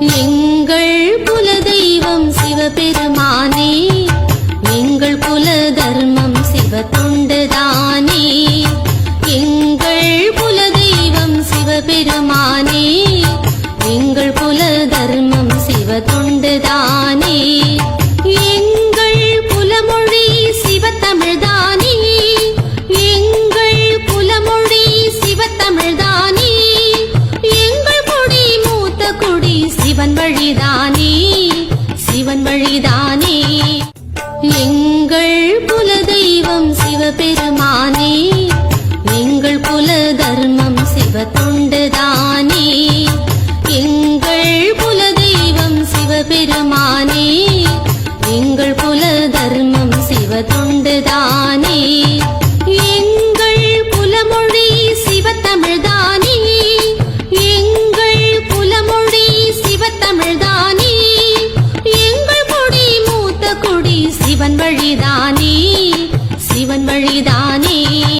எங்கள் குலதெய்வம் சிவபெருமா சிவன் வழிதானே சிவன் வழிதானே. எங்கள் குல தெய்வம் சிவபெருமானே எங்கள் குல தர்மம் சிவ தொண்டுதானே எங்கள் குல தெய்வம் சிவபெருமானே சிவன் வழிதானே? சிவன் வழிதான்